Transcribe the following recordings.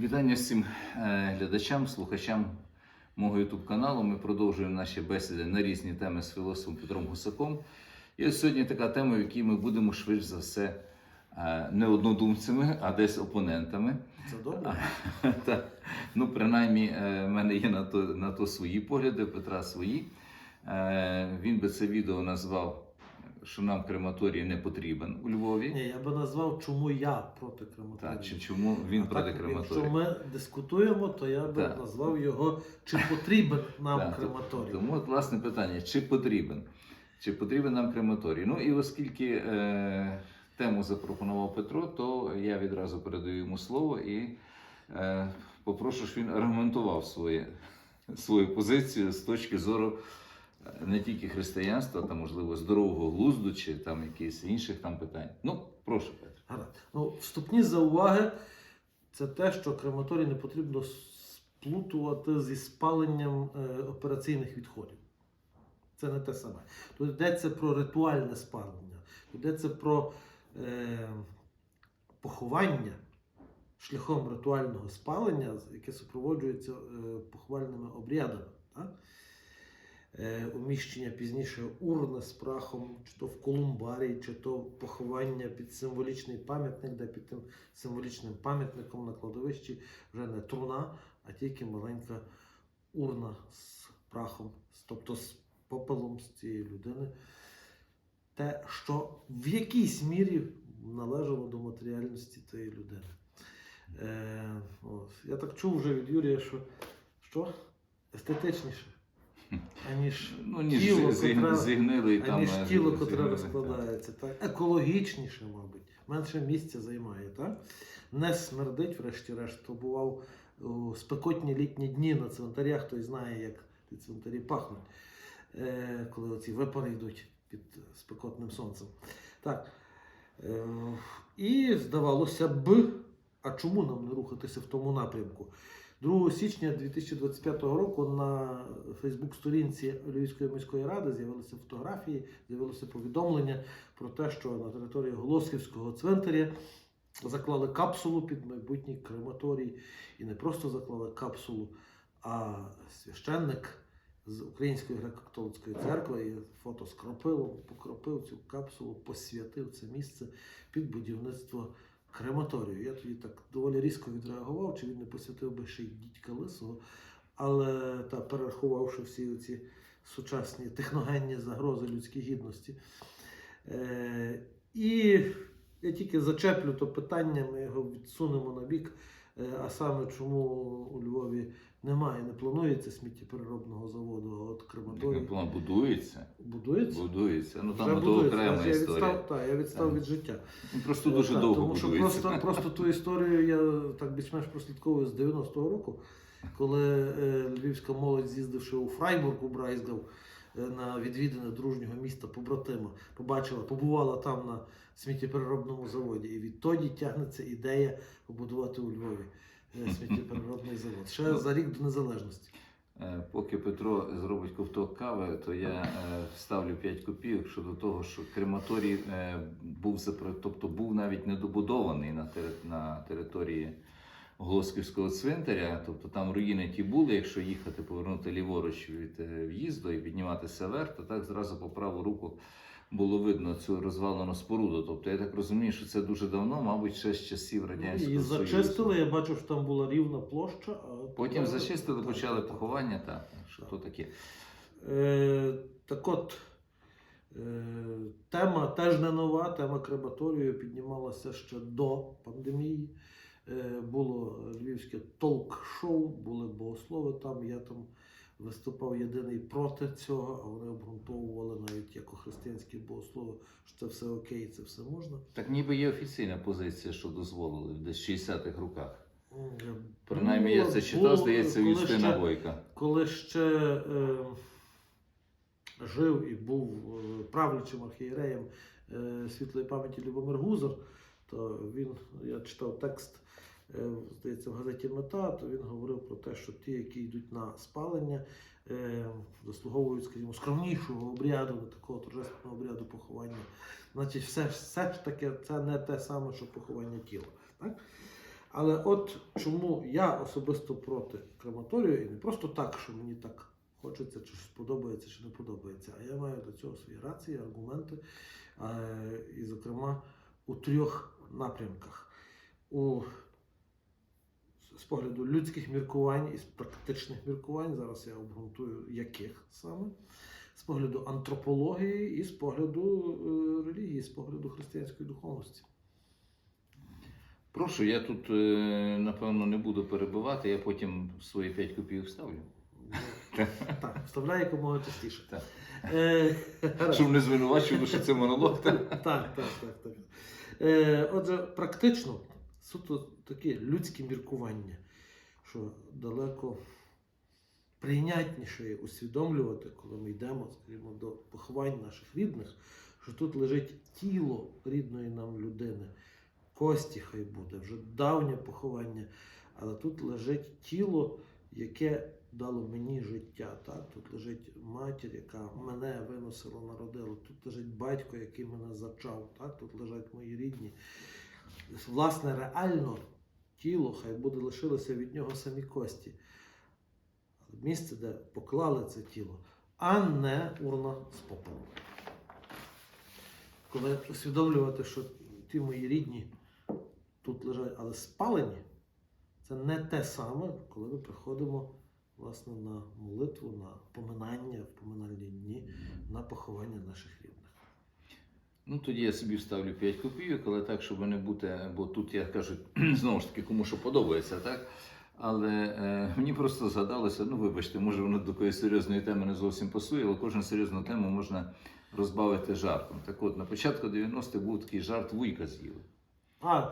Вітання всім е, глядачам, слухачам мого YouTube каналу. Ми продовжуємо наші бесіди на різні теми з філософом Петром Гусаком. І ось сьогодні така тема, в якій ми будемо швидше за все е, не однодумцями, а десь опонентами. Це добре. Так. Ну, принаймні, е, в мене є на то, на то свої погляди, Петра свої. Він би це відео назвав, що нам крематорій не потрібен у Львові. Ні, я би назвав, чому я проти крематорію. Так, чи чому він А проти так, крематорію? Якщо ми дискутуємо, то я би Так. назвав його, чи потрібен нам Так, крематорій. Тому от, власне питання, чи потрібен? Чи потрібен нам крематорій? Ну і оскільки е, тему запропонував Петро, то я відразу передаю йому слово і е, попрошу, щоб він аргументував своє, свою позицію з точки зору не тільки християнства, та можливо здорового глузду, чи там якихось інших там питань. Ну, прошу, Петро. Гаразд. Ну, вступні зауваги це те, що крематорій не потрібно сплутувати зі спаленням е, операційних відходів. Це не те саме. Тут йдеться про ритуальне спалення, тут йдеться про е, поховання шляхом ритуального спалення, яке супроводжується е, поховальними обрядами. Так? Е, уміщення пізніше урни з прахом, чи то в колумбарії, чи то поховання під символічний пам'ятник, де під тим символічним пам'ятником на кладовищі вже не труна, а тільки маленька урна з прахом, тобто з попелом з цієї людини. Те, що в якійсь мірі належало до матеріальності цієї людини. Е, от. Я так чув вже від Юрія, що, що? естетичніше, аніж Ну, ніж тіло, зі- котре- зігнилий там. аніж е, тіло, котре розкладається. Так? Екологічніше, мабуть, менше місця займає. Так? Не смердить, врешті-решт, то бував у спекотні літні дні на цвинтарях, хтось знає, як ті цвинтарі пахнуть, е, коли оці випари йдуть під спекотним сонцем. Так. Е, і здавалося б, а чому нам не рухатися в тому напрямку? 2 січня 2025 року на Фейсбук-сторінці Львівської міської ради з'явилися фотографії, з'явилося повідомлення про те, що на території Голосківського цвинтаря заклали капсулу під майбутній крематорій. І не просто заклали капсулу, а священник з Української греко-католицької церкви і фото з кропилом покропив цю капсулу, посвятив це місце під будівництво крематорію. Я тоді так доволі різко відреагував, чи він не посвятив би ще й дідька лисого, але та перерахувавши всі ці сучасні техногенні загрози людській гідності. Е, і я тільки зачеплю то питання, ми його відсунемо на бік. Е, А саме чому у Львові немає, не планується сміттєпереробного заводу, а от крематорій план будується? будується. Будується. Ну там то окрема я історія. відстав, так, я відстав Так. від життя. Ну, Просто дуже Так, довго тому що будується. просто, просто ту історію я так більш-менш прослідковую з 90-го року, коли е, львівська молодь, з'їздивши у Фрайбург у Брайсгав е, на відвідини дружнього міста побратима, побачила, побувала там на сміттєпереробному заводі. І відтоді тягнеться ідея побудувати у Львові е, завод. Ще за рік до незалежності. Е, Поки Петро зробить ковток кави, то я е, вставлю 5 копійок щодо того, що крематорій е, був тобто був навіть недобудований на, на території Голосківського цвинтаря. Тобто там руїни ті були. Якщо їхати, повернути ліворуч від в'їзду і підніматися вверх, то так зразу по праву руку було видно цю розвалену споруду. Тобто я так розумію, що це дуже давно, мабуть, ще з часів радянського І Союзу. зачистили, я бачив, що там була рівна площа. А Потім тепер- зачистили, почали поховання, так, що Так. то таке. Е, так от, е, тема теж не нова, тема крематорію піднімалася ще до пандемії. Е, було львівське толк-шоу, були богослови там. Я там виступав єдиний проти цього, а вони обґрунтовували навіть як християнські богослови, що це все окей, це все можна. Так ніби є офіційна позиція, що дозволили десь в 60-х роках. Принаймні, я це читав, здається, Юстина Бойка. коли ще е, жив і був е, правлячим архієреєм е, світлої пам'яті Любомир Гузар, то він, я читав текст, здається, в газеті Мета, то він говорив про те, що ті, які йдуть на спалення, е, заслуговують, скажімо, скромнішого обряду, такого торжественного обряду поховання. Значить, все, все ж таки це не те саме, що поховання тіла. Так? Але от чому я особисто проти крематорію, і не просто так, що мені так хочеться, чи щось подобається, чи не подобається. А я маю до цього свої рації, аргументи, е, і, зокрема, у трьох напрямках. У з погляду людських міркувань і з практичних міркувань, зараз я обґрунтую, яких саме, з погляду антропології і з погляду е, релігії, з погляду християнської духовності. Прошу, я тут е, напевно не буду перебивати, я потім свої 5 копійок вставлю. Ну, Так, вставляй якомога частіше. Так. Е. Щоб не звинувачували, що це монолог. так? Так, так, так, так. Е, отже, практично суто такі людські міркування, що далеко прийнятніше усвідомлювати, коли ми йдемо, скажімо, до поховань наших рідних, що тут лежить тіло рідної нам людини, кості хай буде, вже давнє поховання, але тут лежить тіло, яке дало мені життя. Так? Тут лежить матір, яка мене виносила, народила. Тут лежить батько, який мене зачав. Так? Тут лежать мої рідні. Власне, реально тіло хай буде лишилося від нього самі кості. Місце, де поклали це тіло, а не урна з попелом. Коли усвідомлювати, що ті мої рідні тут лежать, але спалені, це не те саме, коли ми приходимо власне, на молитву, на поминання в поминальні дні, на поховання наших рідних. Ну тоді я собі вставлю 5 копійок, але так, щоб не бути, бо тут я кажу, знову ж таки, кому що подобається, так? Але е, мені просто згадалося, ну вибачте, може воно до такої серйозної теми не зовсім пасує, але кожну серйозну тему можна розбавити жартом. Так от, на початку 90-х був такий жарт вуйка з'їли. А,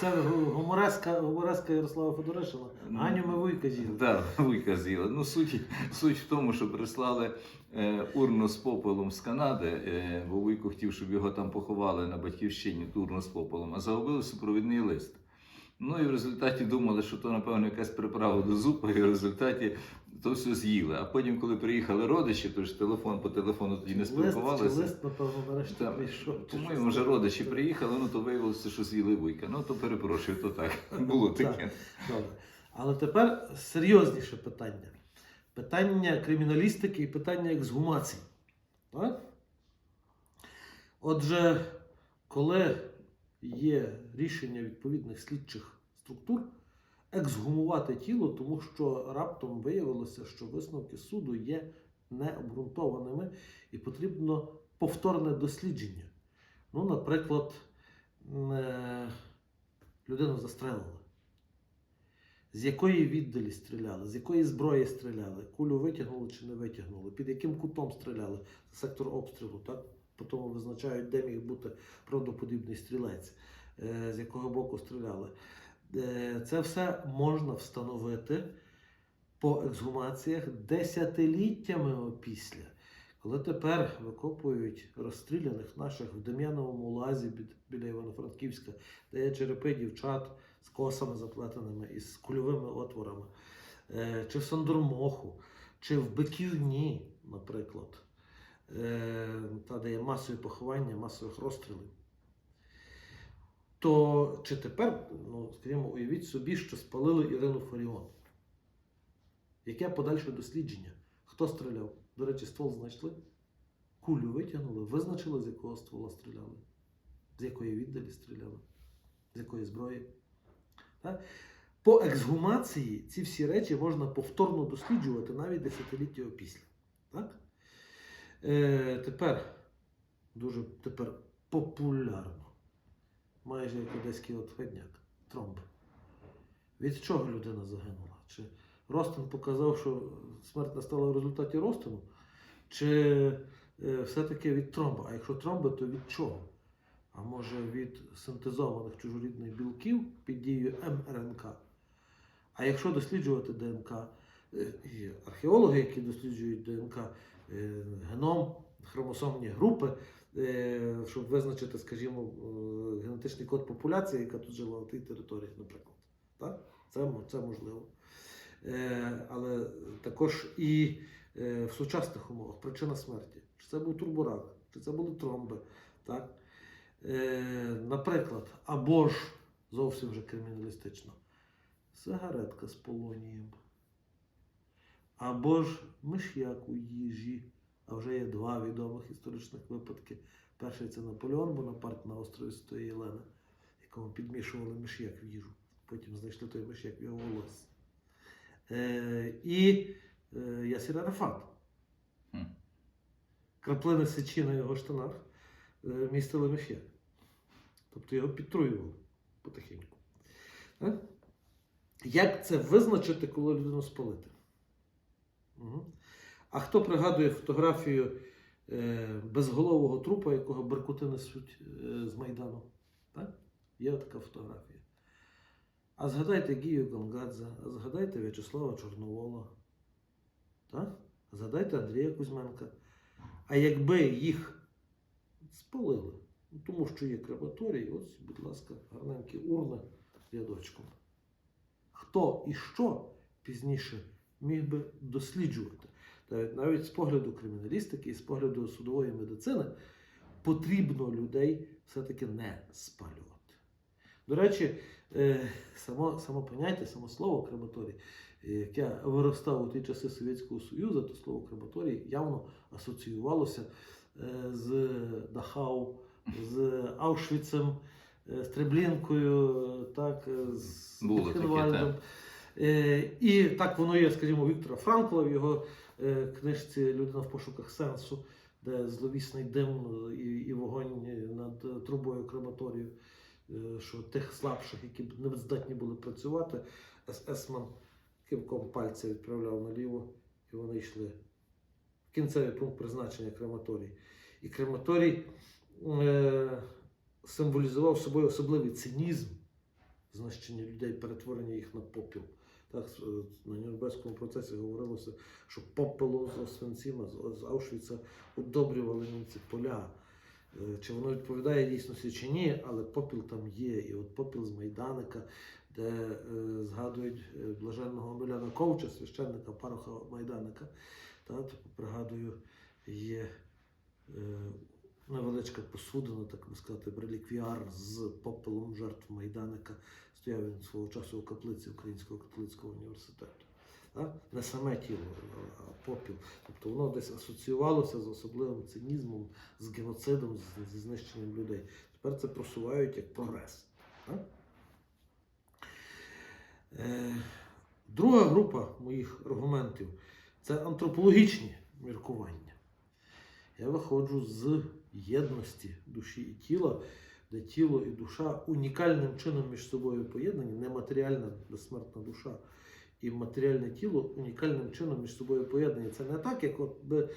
це гумореска, гумореска Ярослава Федоришина. Ганю ми виказіли. Так, да, виказіли. Ну, суть, суть в тому, що прислали е, урну з попелом з Канади, е, бо Вуйко хотів, щоб його там поховали на батьківщині, ту урну з попелом, а загубили супровідний лист. Ну і в результаті думали, що то, напевно, якась приправа до зупи, і в результаті то все з'їли. А потім, коли приїхали родичі, то ж телефон по телефону тоді не спілкувалися. лист, напевно, нарешті прийшов. По-моєму, вже родичі приїхали, ну то виявилося, що з'їли вуйка. Ну то перепрошую, то так. Було таке. Добре. Але тепер серйозніше питання. Питання криміналістики і питання ексгумації. Так? Отже, коли є рішення відповідних слідчих структур, ексгумувати тіло, тому що раптом виявилося, що висновки суду є необґрунтованими і потрібно повторне дослідження. Ну, наприклад, е, людину застрелили. З якої віддалі стріляли, з якої зброї стріляли, кулю витягнули чи не витягнули, під яким кутом стріляли, сектор обстрілу, так? Потім визначають, де міг бути правдоподібний стрілець, е, з якого боку стріляли. Е, Це все можна встановити по ексгумаціях десятиліттями опісля. Коли тепер викопують розстріляних наших в Дем'яновому лазі біля Івано-Франківська, де є черепи дівчат з косами заплетеними і з кульовими отворами, е, чи в Сандурмоху, чи в Биківні, наприклад, та де є масові поховання, масових розстрілів. То чи тепер, ну, скажімо, уявіть собі, що спалили Ірину Фаріон? Яке подальше дослідження? Хто стріляв? До речі, ствол знайшли? Кулю витягнули, визначили, з якого ствола стріляли, з якої віддалі стріляли, з якої зброї. Так? По ексгумації ці всі речі можна повторно досліджувати навіть десятиліття опісля. Так? Е, тепер дуже тепер популярно, майже як одеський отходняк, тромб. Від чого людина загинула? Чи Ростин показав, що смерть настала в результаті розтину? Чи е, все-таки від тромба? А якщо тромби, то від чого? А може від синтезованих чужорідних білків під дією МРНК? А якщо досліджувати ДНК, е, археологи, які досліджують ДНК, геном, хромосомні групи, е, щоб визначити, скажімо, е, генетичний код популяції, яка тут жила на тій території, наприклад. Так? Це, це можливо. Е, але також і е, в сучасних умовах причина смерті. Чи це був турборак, чи це були тромби. Так? Е, наприклад, або ж зовсім вже криміналістично. сигаретка з полонієм. Або ж миш'як у їжі. А вже є два відомих історичних випадки. Перший це Наполеон Бонапарт на острові Святої Єлени, якому підмішували миш'як в їжу. Потім знайшли той миш'як в його волосі. Е, і е, Ясір Арафат. Краплини сечі на його штанах е, містили миш'як. Тобто його підтруювали потихеньку. Е? Як це визначити, коли людину спалити? А хто пригадує фотографію е, безголового трупа, якого беркути несуть е, з Майдану? Так? Є така фотографія. А згадайте Гію Гонгадзе, а згадайте В'ячеслава Чорновола. Так? А згадайте Андрія Кузьменка. А якби їх спалили, ну, тому що є крематорій, ось, будь ласка, гарненькі урни рядочком. Хто і що пізніше міг би досліджувати? Навіть, навіть з погляду криміналістики і з погляду судової медицини потрібно людей все-таки не спалювати. До речі, е, само, само поняття, само слово крематорій, е, яке виростав у ті часи Совєтського Союзу, то слово крематорій явно асоціювалося е, з Дахау, з Аушвіцем, з Треблінкою, так, з Було таке, Бухенвальдом. Е, І так воно є, скажімо, Віктора Франкла в його е, книжці Людина в пошуках сенсу, де зловісний дим і, вогонь над трубою крематорію, е, що тих слабших, які не здатні були працювати, СС-ман кивком пальця відправляв наліво, і вони йшли в кінцевий пункт призначення крематорій. І крематорій символізував собою особливий цинізм знищення людей, перетворення їх на попіл. Так, е, на Нюрнберзькому процесі говорилося, що попелом з Освенцима, з, Аушвіца удобрювали німці поля. Е, Чи воно відповідає дійсності чи ні, але попіл там є. І от попіл з Майданика, де е, згадують е, блаженного Омеляна Ковча, священника пароха Майданика. Та, то, пригадую, є е, невеличка посудина, так би сказати, реліквіар з попелом жертв Майданика. Стояв він свого часу у каплиці Українського католицького університету. Так? Не саме тіло, а попіл. Тобто воно десь асоціювалося з особливим цинізмом, з геноцидом, з- зі знищенням людей. Тепер це просувають як прогрес. Так? Е, друга група моїх аргументів це антропологічні міркування. Я виходжу з єдності душі і тіла, де тіло і душа унікальним чином між собою поєднані, нематеріальна безсмертна душа і матеріальне тіло унікальним чином між собою поєднані. Це не так, як от би, е,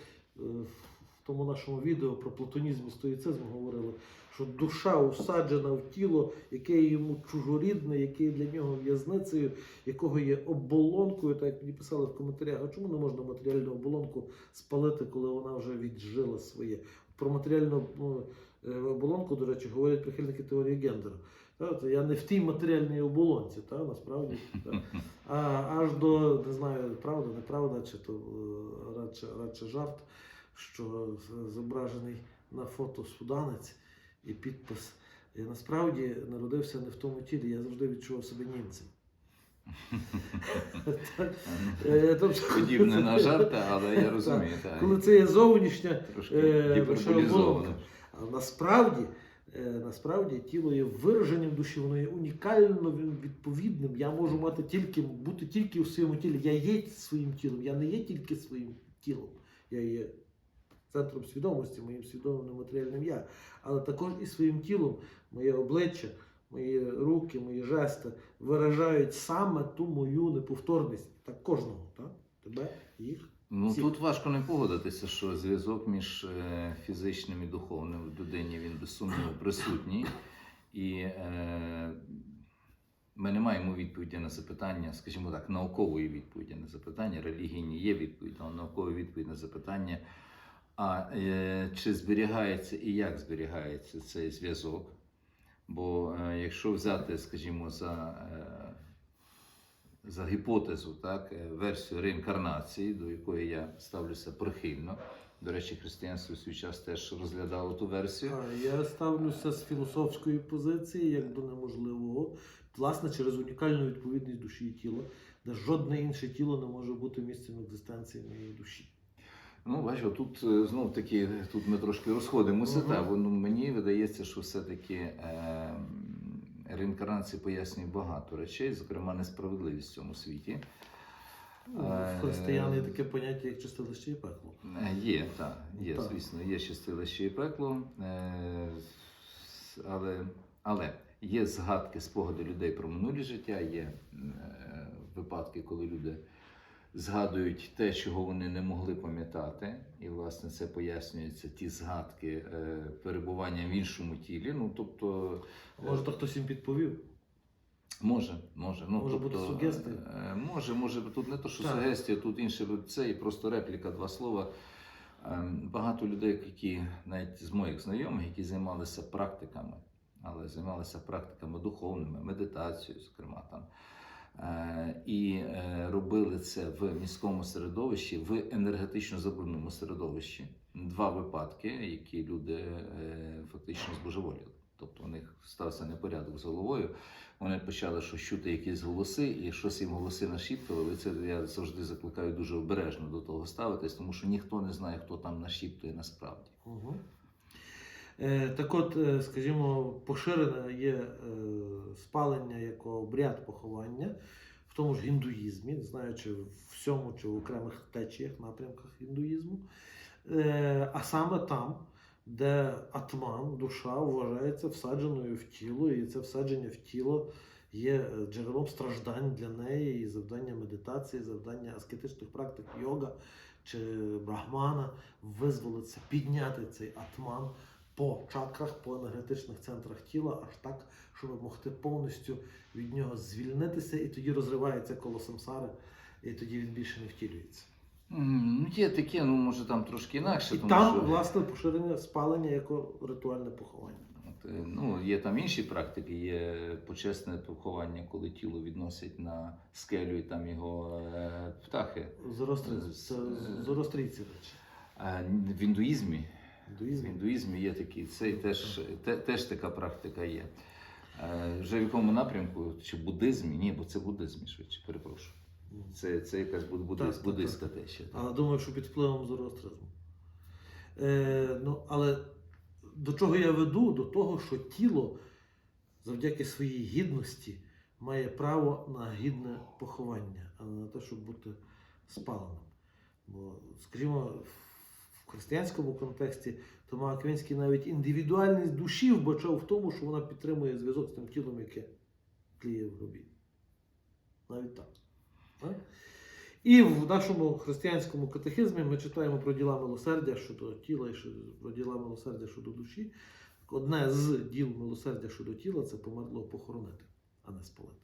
в тому нашому відео про платонізм і стоїцизм говорили, що душа усаджена в тіло, яке йому чужорідне, яке є для нього в'язницею, якого є оболонкою, так як мені писали в коментарях, а чому не можна матеріальну оболонку спалити, коли вона вже віджила своє? Про матеріальну ну, оболонку, до речі, говорять прихильники теорії гендеру. Я не в тій матеріальній оболонці, та, насправді. Та. А аж до, не знаю, правда, неправда, чи то е, радше, радше жарт, що зображений на фото суданець і підпис. Я насправді народився не в тому тілі, я завжди відчував себе німцем. Е, тобто, Подібне на жарт, але я розумію. Коли це є зовнішня А насправді, е, насправді тіло є вираженням душі, воно є унікально відповідним. Я можу мати тільки бути тільки у своєму тілі. Я є своїм тілом, я не є тільки своїм тілом. Я є центром свідомості, моїм свідомим нематеріальним я. Але також і своїм тілом моє обличчя, мої руки, мої жести виражають саме ту мою неповторність. Так кожного, так? Тебе, їх. Ну тут важко не погодитися, що зв'язок між е, фізичним і духовним в людині він без сумніву присутній. І е, ми не маємо відповіді на запитання, скажімо так, наукової відповіді на запитання. Релігійні є відповідь, але наукової відповідь на запитання. А е, чи зберігається і як зберігається цей зв'язок? Бо е, якщо взяти, скажімо, за, е, за гіпотезу, так, е, версію реінкарнації, до якої я ставлюся прихильно, До речі, християнство в свій час теж розглядало ту версію. Я ставлюся з філософської позиції як до неможливого, власне, через унікальну відповідність душі і тіла, де жодне інше тіло не може бути місцем екзистенції моєї душі. Ну, бачу, тут е, знов таки, тут ми трошки розходимося. Мгм. Та, бо ну, мені видається, що все-таки е, реінкарнація пояснює багато речей, зокрема несправедливість в цьому світі. Ну, Е, В християн є таке поняття, як чистилище і пекло. Е, Є, так, є, Так. звісно, є чистилище і пекло. Е, але, але є згадки, спогади людей про минулі життя, є е, випадки, коли люди згадують те, чого вони не могли пам'ятати. І, власне, це пояснюється ті згадки е, перебування в іншому тілі. Ну, тобто, Може, то хтось їм підповів? Може, може. Ну, Може тобто, бути сугестія? е, Може, може, тут не то, що Так. сугестія, тут інше це і просто репліка, два слова. Багато людей, які навіть з моїх знайомих, які займалися практиками, але займалися практиками духовними, медитацією, зокрема там. Е, І е, робили це в міському середовищі, в енергетично забрудненому середовищі. Два випадки, які люди е, фактично збожеволіли. Тобто у них стався непорядок з головою. Вони почали щось чути, якісь голоси, і щось їм голоси нашіптували. Це я завжди закликаю дуже обережно до того ставитись, тому що ніхто не знає, хто там нашіптує насправді. Угу. Е, так от, е, скажімо, поширене є е, спалення як обряд поховання в тому ж гіндуїзмі, не знаю, чи в всьому, чи в окремих течіях, напрямках гіндуїзму. Е, а саме там, де атман, душа, вважається всадженою в тіло, і це всадження в тіло є джерелом страждань для неї, і завдання медитації, завдання аскетичних практик йога чи брахмана визволитися, підняти цей атман по чакрах, по енергетичних центрах тіла, аж так, щоб могти повністю від нього звільнитися, і тоді розривається коло самсари, і тоді він більше не втілюється. Ну, є таке, ну може там трошки інакше, І тому там, що власне, поширення спалення як ритуальне поховання. От, е, ну, є там інші практики, є почесне поховання, коли тіло відносять на скелю і там його е, птахи. Зороастризм. Зороастрійці речі. В індуїзмі, в Індуїзм. індуїзмі є такий, це теж, те, теж така практика є. Е, Вже в якому напрямку, чи в буддизмі? Ні, бо це буддизмі швидше, перепрошую. Це, це якась буд- буддиз, Так, так, буддистська течія. так. Але думаю, що під впливом зороастризму. Е, ну, але до чого я веду? До того, що тіло завдяки своїй гідності має право на гідне поховання, а не на те, щоб бути спаленим. Бо, скажімо, в християнському контексті Тома Аквінський навіть індивідуальність душі вбачав в тому, що вона підтримує зв'язок з тим тілом, яке тліє в гробі. Навіть так. Так? І в нашому християнському катехизмі ми читаємо про діла милосердя щодо тіла і про діла милосердя щодо душі. Одне з діл милосердя щодо тіла це померло похоронити, а не спалити.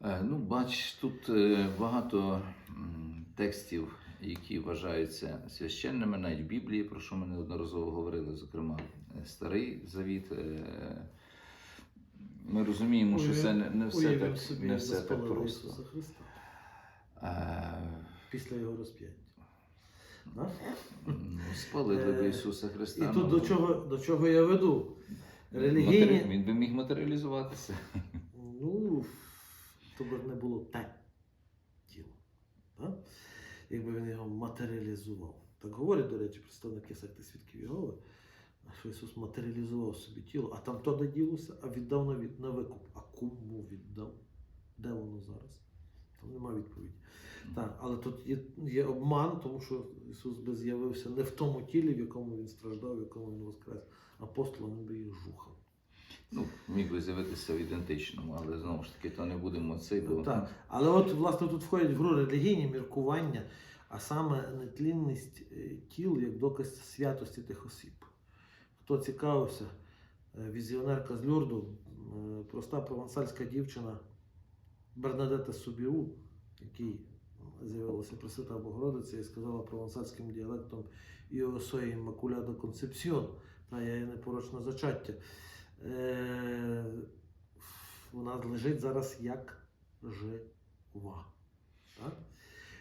Е, Ну, бач, тут е, багато текстів, які вважаються священними, навіть в Біблії, про що ми неодноразово говорили, зокрема, е, Старий Завіт. е, Ми розуміємо, що це не, не все Уявимо так, не все так просто. Ісуса Христа Е, після його розп'яття. Да? ну, Спалили би Ісуса Христа. І тут ну, до чого, до чого я веду? матері- Він би міг матеріалізуватися. Ну, то б не було те тіло. Да? Якби він його матеріалізував. Так говорять, до речі, представники секти свідків Єгови, що Ісус матеріалізував собі тіло, а там то де ділося, а віддав на, від, на викуп. А кому віддав? Де воно зараз? Там немає відповіді. Так, але тут є, є обман, тому що Ісус би з'явився не в тому тілі, в якому він страждав, в якому він воскрес. Апостолам би їх жухав. Ну, міг би з'явитися в ідентичному, але знову ж таки, то не будемо цей, бо Так. Але от власне тут входять в гру релігійні міркування, а саме нетлінність е, тіл як доказ святості тих осіб. Хто цікавився, е, візіонерка з Люрду, е, проста провансальська дівчина Бернадета Субіру, якій з'явилася Пресвята Богородиця і сказала провансальським діалектом Іо сой Іммакулядо Концепсіон, та я є непорочне зачаття. Е, вона лежить зараз як жива. Так?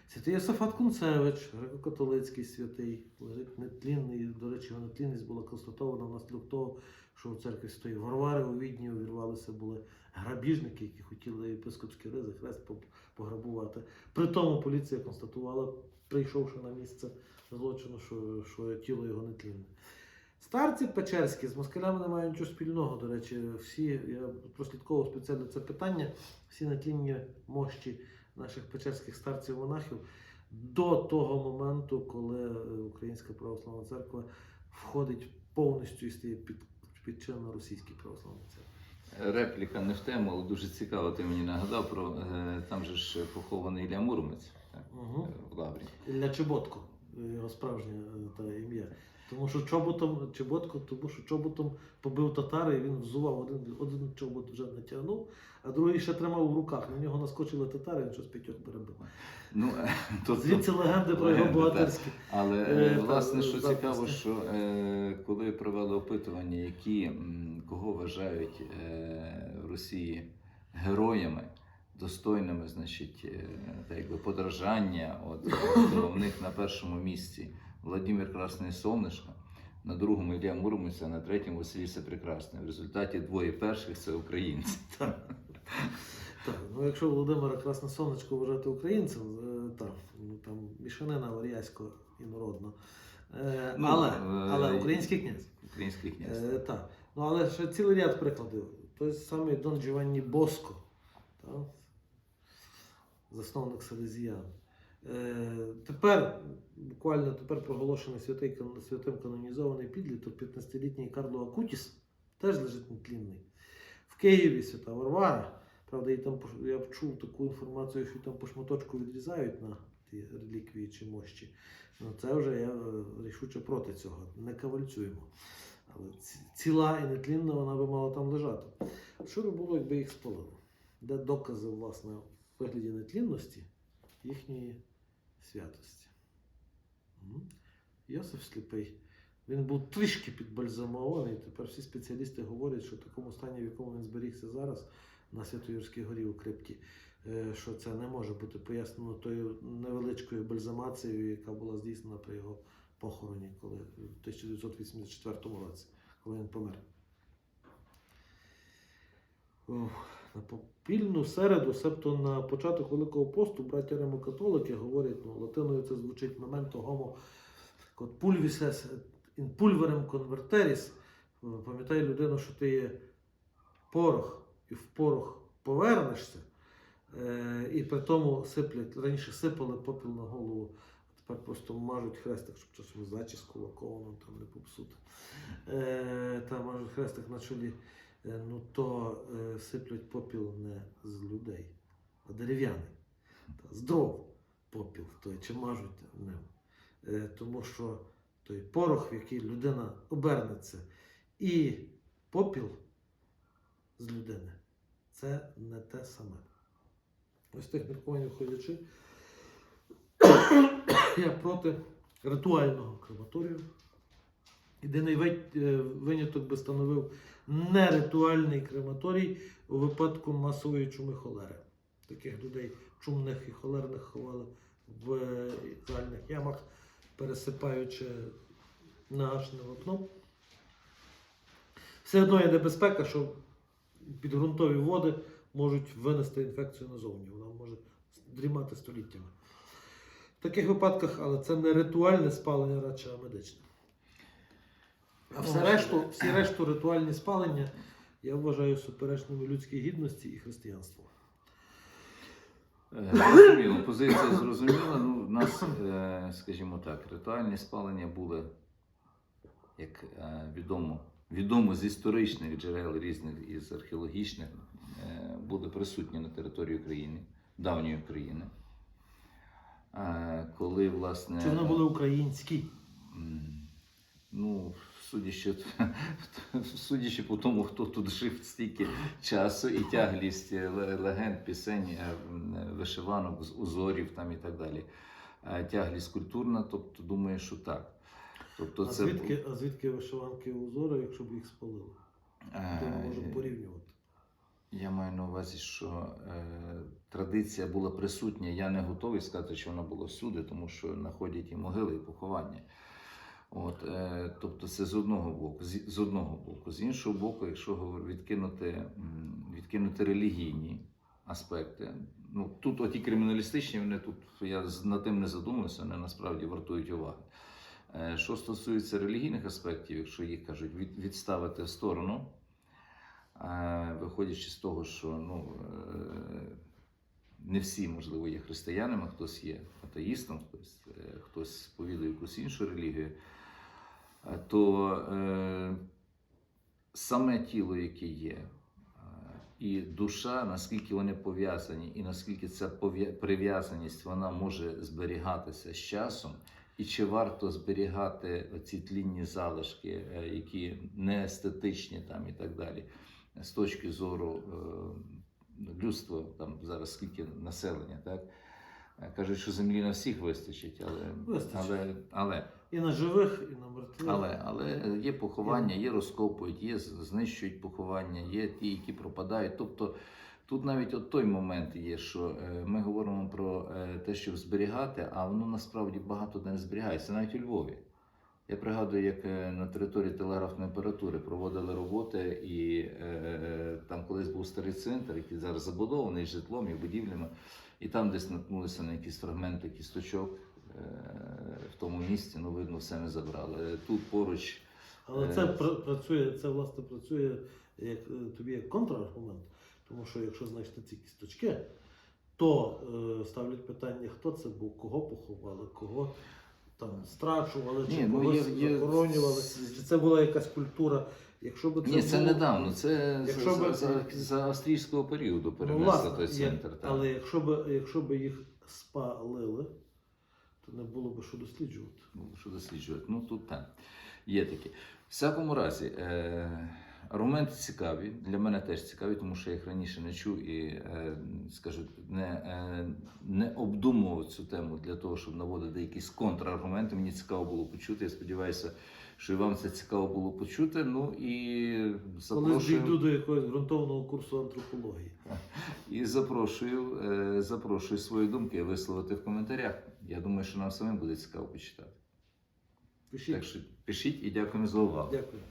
Святий Йосифат Кунцевич, греко-католицький святий, лежить нетлінний. До речі, його нетлінність була констатована внаслідок того, що в церкві Святої Варвари у Відні увірвалися були грабіжники, які хотіли єпископські ризи, хрест пограбувати. При тому поліція констатувала, прийшовши на місце злочину, що, що тіло його нетлінне. Старці Печерські з москалями не мають нічого спільного. До речі, всі я прослідковував спеціально це питання. Всі натлінні мощі наших печерських старців монахів до того моменту, коли е, Українська православна церква входить повністю і стає під, під чинно російській православній церкві. Репліка не в тему, але дуже цікаво. Ти мені нагадав про е, там же ж похований Ілля Муромець так, Угу. в Лаврі. Ілля Чеботко, його справжнє та ім'я. Тому що чоботом Чеботко, тому що чоботом побив татари, і він взував один, один чобот вже натягнув, а другий ще тримав в руках. На нього наскочили татари, він щось п'ятьох перебив. Ну, е, тобто, Звідси легенди про його богатирські. Але Е, е, власне, що записи. цікаво, що е, коли провели опитування, які кого вважають е, в Росії героями, достойними, значить, е, так якби подражання, от то в них на першому місці Владимир Красне Сонечко, на другому Ілля Муромець, а на третьому Василій Прекрасний. В результаті двоє перших це українці. Так. Ну якщо Володимира Красне Сонечко вважати українцем, е, так, ну там мішанина варязько інородна. Е, Ну, але, е, але український князь. Український князь. Е, так. Ну але ще цілий ряд прикладів. Той самий Дон Джованні Боско, так? засновник Селезіян. Е, тепер, буквально тепер проголошений святий, святим канонізований підліток, 15-літній Карло Акутіс, теж лежить нетлінний. В Києві свята Варвара. Правда, там я чув таку інформацію, що там по шматочку відрізають на ті реліквії чи мощі. Ну, це вже я е, рішуче проти цього. Не кавальцюємо. Але ціла і нетлінна вона би мала там лежати. Що би було, якби їх спалили? Де докази, власне, в вигляді нетлінності їхньої святості? Йосиф Сліпий. Він був трішки підбальзамований. Тепер всі спеціалісти говорять, що в такому стані, в якому він зберігся зараз на Свято-Юрській горі у крипті, е, що це не може бути пояснено тою невеличкою бальзамацією, яка була здійснена при його похороні, коли в 1984 році, коли він помер. На попільну середу, себто на початок Великого посту, браття римокатолики говорять, ну, латиною це звучить homo quod pulvis est in pulverem. Пам'ятай людину, що ти є порох, і в порох повернешся. Е, і при тому сиплять, раніше сипали попіл на голову, а тепер просто мажуть хрестик, щоб часом зачіску лаковану там не попсути. Е, та мажуть хрестик на чолі. Е, ну то е, сиплять попіл не з людей, а дерев'яний. З дров попіл той, чи мажуть ним. Е, тому що той порох, в який людина обернеться, і попіл з людини це не те саме. Ось тих міркувань виходячи, я проти ритуального крематорію. Єдиний виняток би становив неритуальний крематорій у випадку масової чуми холери. Таких людей чумних і холерних ховали в загальних ямах, пересипаючи нагашене вапно. Все одно є небезпека, що підґрунтові води можуть винести інфекцію назовні. Вона може дрімати століттями. В таких випадках, але це не ритуальне спалення, радше а медичне. А все решту, всі решту ритуальні спалення я вважаю суперечними людській гідності і християнству. Е, Зрозуміло, позиція зрозуміла. Ну, у нас, е, скажімо так, ритуальні спалення були, як е, відомо, відомо з історичних джерел різних і з археологічних, були присутні на території України, давньої України. Коли, власне, Чи вони були українські? Ну, судячи, судячи по тому, хто тут жив стільки часу, і тяглість легенд, пісень, е, вишиванок, з узорів там і так далі. е, Тяглість культурна, тобто думаю, що так. Тобто А це звідки, а звідки вишиванки узори, якщо б їх спалили? е, ми можемо порівнювати. Я маю на увазі, що е, традиція була присутня. Я не готовий сказати, що вона була всюди, тому що знаходять і могили, і поховання. От, е, тобто це з одного боку, з, з одного боку. З іншого боку, якщо відкинути, відкинути релігійні аспекти, ну тут оті криміналістичні, вони тут я над тим не задумався, вони насправді вартують уваги. Е, Що стосується релігійних аспектів, якщо їх кажуть, від, відставити в сторону, е, виходячи з того, що ну, е, не всі, можливо, є християнами, хтось є атеїстом, хтось, е, хтось сповідує якусь іншу релігію, то е, саме тіло, яке є, е, і душа, наскільки вони пов'язані, і наскільки ця прив'язаність вона може зберігатися з часом, і чи варто зберігати ці тлінні залишки, е, які не естетичні там і так далі, з точки зору е, людства, там зараз скільки населення, так? Е, Кажуть, що землі на всіх вистачить, але, Вистачить. але, але І на живих, і на мертвих. але, але є поховання, є розкопують, є знищують поховання, є ті, які пропадають. Тобто тут навіть от той момент є, що е, ми говоримо про е, те, щоб зберігати, а воно насправді багато де не зберігається, навіть у Львові. Я пригадую, як на території телеграфної апаратури проводили роботи, і е, там колись був старий центр, який зараз забудований житлом і будівлями, і там десь наткнулися на якісь фрагменти кісточок е, в тому місці, ну видно, все не забрали. Тут поруч Але Е, це працює, це власне працює як е, тобі як контраргумент. Тому що якщо знайшли ці кісточки, то е, ставлять питання, хто це був, кого поховали, кого там страчували, чи Ні, ну, когось є- є- захоронювали, чи це була якась культура. Якщо би це Ні, це було- недавно, це Якщо за, би- за, за австрійського періоду Ну, перенесли власне, той є- центр. так. але якщо б, якщо б їх спалили, то не було б що досліджувати. Ну, що досліджувати? Ну тут так. Є такі. В всякому разі, е, аргументи цікаві, для мене теж цікаві, тому що я їх раніше не чув і, е, скажу, не, е, не обдумував цю тему для того, щоб наводити якісь контраргументи. Мені цікаво було почути. Я сподіваюся, що і вам це цікаво було почути. Ну і Коли запрошую. дійду до якогось ґрунтовного курсу антропології. І запрошую, е, запрошую свої думки висловити в коментарях. Я думаю, що нам самим буде цікаво почитати. Пишіть. Так що пишіть і дякуємо за увагу. Дякую.